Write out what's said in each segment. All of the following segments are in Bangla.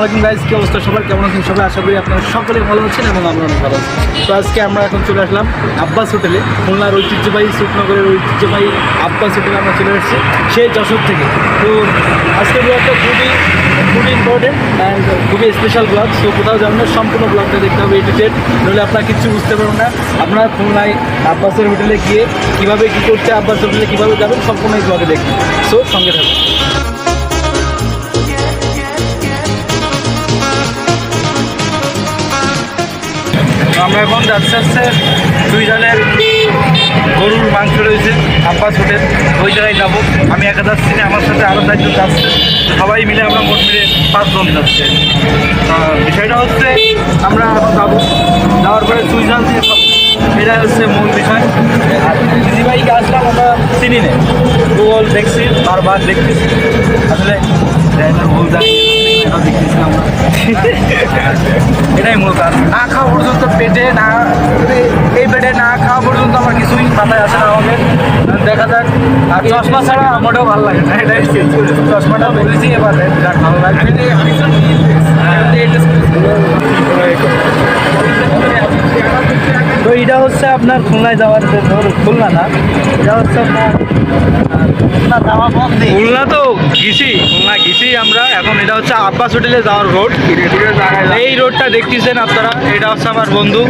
আলাইকুম গাইজ কি অবস্থা সবার? কেমন আছেন সবাই? আশা করি আপনারা সকলে ভালো আছেন এবং আমরা অনেক ভালো আছি। তো আজকে আমরা এখন চলে আসলাম আব্বাস হোটেলে, খুলনার ঐতিহ্যবাহী সুপনগরের ঐতিহ্যবাহী আব্বাস হোটেলে আমরা চলে এসেছি, সেই যশোর থেকে। তো আজকের ব্লগটা খুবই খুবই ইম্পর্টেন্ট অ্যান্ড খুবই স্পেশাল ব্লগ সো কোথাও যাবেন না, সম্পূর্ণ ব্লগটা দেখতে হবে এডিটেড নইলে আপনারা কিছু বুঝতে পারবেন না। আপনারা খুলনায় আব্বাসের হোটেলে গিয়ে কীভাবে কী করছে আব্বাস হোটেলে কীভাবে যাবেন, সম্পূর্ণ এই ব্লগে দেখবেন। সো সঙ্গে থাকুন। আমরা এখন যাচ্ছে হচ্ছে দুই জনের গরুর মাংস রয়েছে, আব্বাস হোটেল। ওই জায়গায় যাব। আমি একা যাচ্ছি না, আমার সাথে আরও চারজন যাচ্ছে। সবাই মিলে আমরা মোট মিলে পাঁচজন যাচ্ছে। বিষয়টা হচ্ছে, আমরা যাব। যাওয়ার পরে সুইজান দিয়ে এটা হচ্ছে মূল বিষয়। আর দিদিভাইকে আসলাম আমরা চিনি না। গুগল দেখছি, বারবার দেখতেছি। আসলে ড্রাইভার ভুল জানি, এটা দেখতেছি আমরা। এটাই মূল কারণ। না খাওয়া পর্যন্ত পেটে না, এই পেটে না খাওয়া পর্যন্ত আমার কিছুই মাথায় আসে না আমাদের। দেখা যাক, আর চশমা ছাড়া আমারও ভালো লাগে না, এটাই। চশমাটা বলেছি এবার যাক ভালো লাগে হচ্ছে আপনার খুলনায় যাওয়ার যে ধর খুলনা না এটা হচ্ছে আপনার খুলনা তো খুলনা আমরা। এখন এটা হচ্ছে আব্বাস হোটেলে যাওয়ার রোড এই রোডটা দেখতেছেন আপনারা এটা হচ্ছে আমার বন্ধু।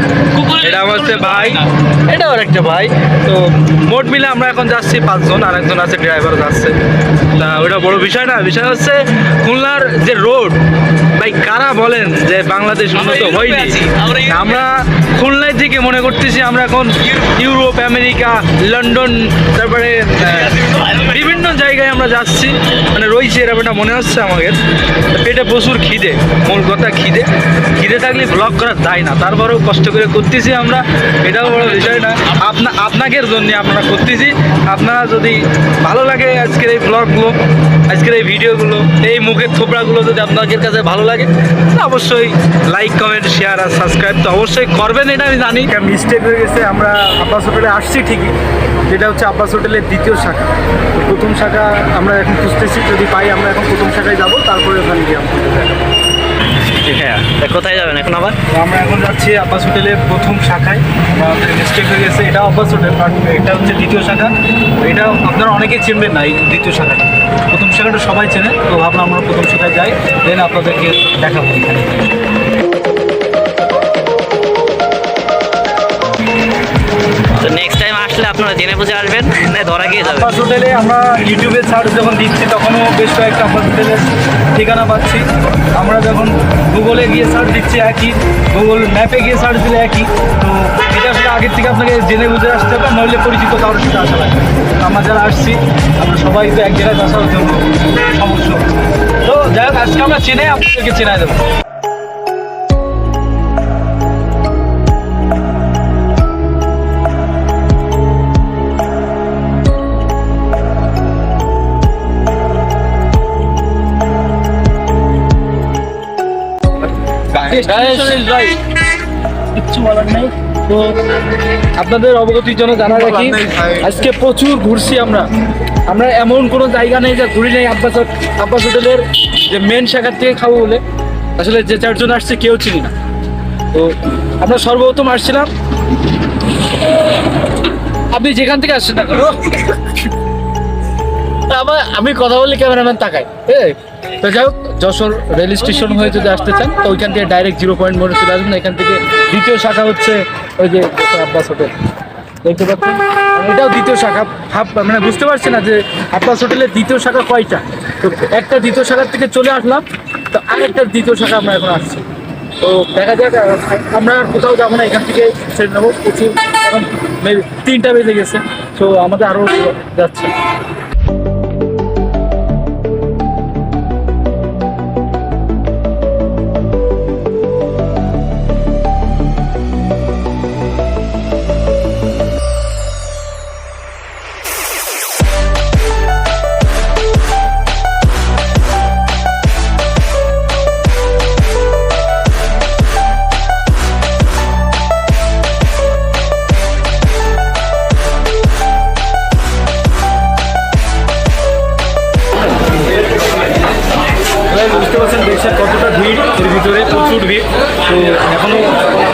এটা আমার হচ্ছে ভাই। এটা আর একটা ভাই। তো মোট মিলে আমরা এখন যাচ্ছি পাঁচজন আর একজন আছে ড্রাইভার যাচ্ছে। তা ওটা বড় বিষয় না বিষয় হচ্ছে খুলনার যে রোড ভাই কারা বলেন যে বাংলাদেশ উন্নত হয়নি? আমরা খুলনায় থেকে মনে করতেছি আমরা এখন ইউরোপ আমেরিকা লন্ডন তারপরে বিভিন্ন জায়গায় আমরা যাচ্ছি। মানে রয়েছে এরকম একটা মনে হচ্ছে আমাদের। পেটে প্রচুর খিদে, মূল কথা খিদে। খিদে থাকলে ব্লগ করা যায় না। তারপরেও কষ্ট করে করতেছি আমরা। এটাও বড় বিষয় না। আপনা, আপনাদের জন্য আমরা করতেছি। আপনারা যদি ভালো লাগে আজকের এই ব্লগগুলো আজকের এই ভিডিওগুলো, এই মুখের থোপড়াগুলো যদি আপনাদের কাছে ভালো লাগে অবশ্যই লাইক কমেন্ট শেয়ার আর সাবস্ক্রাইব তো অবশ্যই করবেন এটা আমি জানি। মিস্টেক হয়ে গেছে, আমরা আব্বাস হোটেলে আসছি ঠিকই। যেটা হচ্ছে আব্বাস হোটেলের দ্বিতীয় শাখা। প্রথম শাখা আমরা এখন খুঁজতেছি যদি পাই আমরা এখন প্রথম শাখায় যাব তারপরে ওখানে গিয়ে। হ্যাঁ কোথায় যাবেন এখন আবার? আমরা এখন যাচ্ছি আব্বাস হোটেলের প্রথম শাখায়। আমাদের মিস্টেক হয়ে গেছে এটা আব্বাস হোটেল বাট এটা হচ্ছে দ্বিতীয় শাখা। এটা আপনারা অনেকেই চিনবেন না এই দ্বিতীয় শাখাটা। প্রথম শাখাটা সবাই চেনে তো ভাবলাম আমরা প্রথম শাখায় যাই দেন আপনাদেরকে দেখাবো এখানে। নেক্সট টাইম আসলে আপনারা জেনে বুঝে আসবেন ধরা গিয়ে আব্বাস হোটেলে আমরা ইউটিউবে সার্চ যখন দিচ্ছি, তখনও বেশ কয়েকটা আব্বাস হোটেলের ঠিকানা পাচ্ছি। আমরা যখন গুগলে গিয়ে সার্চ দিচ্ছি একই গুগল ম্যাপে গিয়ে সার্চ দিলে একই। তো এটা আসলে আগের থেকে আপনাকে জেনে বুঝে আসতে হবে নইলে পরিচিত কারোর সাথে আসা লাগবে আমরা যারা আসছি, আমরা সবাই তো এক জায়গায় আসার জন্য সমস্যা তো যাই হোক, আজকে আমরা চেনে আপনাদেরকে চেনাই দেবো। কিচ্ছু বলার নেই। তো আপনাদের অবগতির জন্য জানা রাখি আজকে প্রচুর ঘুরছি আমরা। আমরা এমন কোনো জায়গা নেই যে ঘুরি নেই আব্বাস আব্বাস হোটেলের যে মেন শাখার থেকে খাব বলে। আসলে যে চারজন আসছে কেউ চিনি না। তো আমরা সর্বপ্রথম আসছিলাম। আপনি যেখান থেকে আসছেন না আবার আমি কথা বলি ক্যামেরাম্যান তাকাই তো যাই হোক, যশোর রেল স্টেশন হয়ে যদি আসতে চান, তো ওইখান থেকে ডাইরেক্ট জিরো পয়েন্ট মোড়ে চলে আসবেন। এখান থেকে দ্বিতীয় শাখা হচ্ছে ওই যে আব্বাস হোটেল। দেখতে পাচ্ছেন? এটাও দ্বিতীয় শাখা। ভাব মানে বুঝতে পারছি না যে আব্বাস হোটেলের দ্বিতীয় শাখা কয়টা? তো একটা দ্বিতীয় শাখার থেকে চলে আসলাম, তো আরেকটা দ্বিতীয় শাখা আমরা এখন আসছি। তো দেখা যাক আমরা কোথাও যাব না, এখান থেকে ছেড়ে নেব। প্রচুর, এখন তিনটা বেজে গেছে, তো আমাদের আরও যাচ্ছে। তো এখনও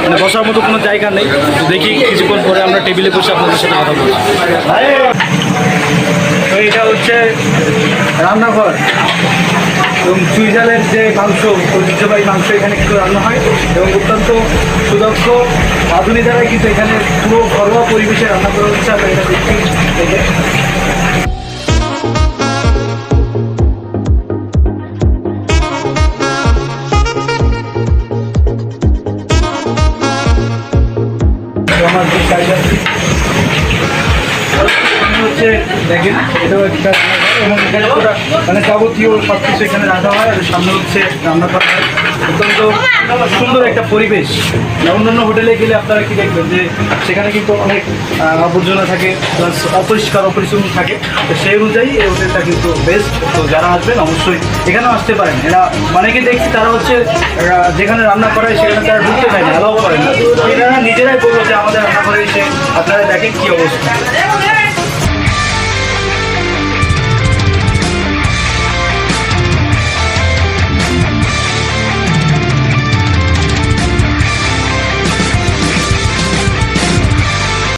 মানে বসার মতো কোনো জায়গা নেই। তো দেখি কিছুক্ষণ পরে আমরা টেবিলে বসে আপনাদের সাথে কথা বলছি তো এটা হচ্ছে রান্নাঘর। এবং চুইঝালের যে মাংস, ঐতিহ্যবাহী মাংস এখানে কিন্তু রান্না হয় এবং অত্যন্ত সুদক্ষ। রাঁধুনি দ্বারাই কিন্তু এখানে পুরো ঘরোয়া পরিবেশে রান্না করা হচ্ছে। আমরা এটা দেখছি। এই যে। দেখেন, এটাও একটা এবং এখানে পুরো মানে যাবতীয় সব কিছু এখানে রাখা হয় আর সামনে হচ্ছে রান্না করা হয়। অত্যন্ত সুন্দর একটা পরিবেশ। মানে অন্যান্য হোটেলে গেলে আপনারা কি দেখবেন যে সেখানে কিন্তু অনেক আবর্জনা থাকে প্লাস অপরিষ্কার, অপরিচ্ছন্ন থাকে। তো সেই অনুযায়ী এই হোটেলটা কিন্তু বেস্ট তো যারা আসবেন অবশ্যই এখানেও আসতে পারেন। এরা অনেকে দেখছি তারা হচ্ছে যেখানে রান্না করে সেখানে তারা ঢুকতে চায় না অ্যালাউ করেন না। এরা নিজেরাই বলব যে আমাদের রান্না করে এসে আপনারা দেখেন কী অবস্থা।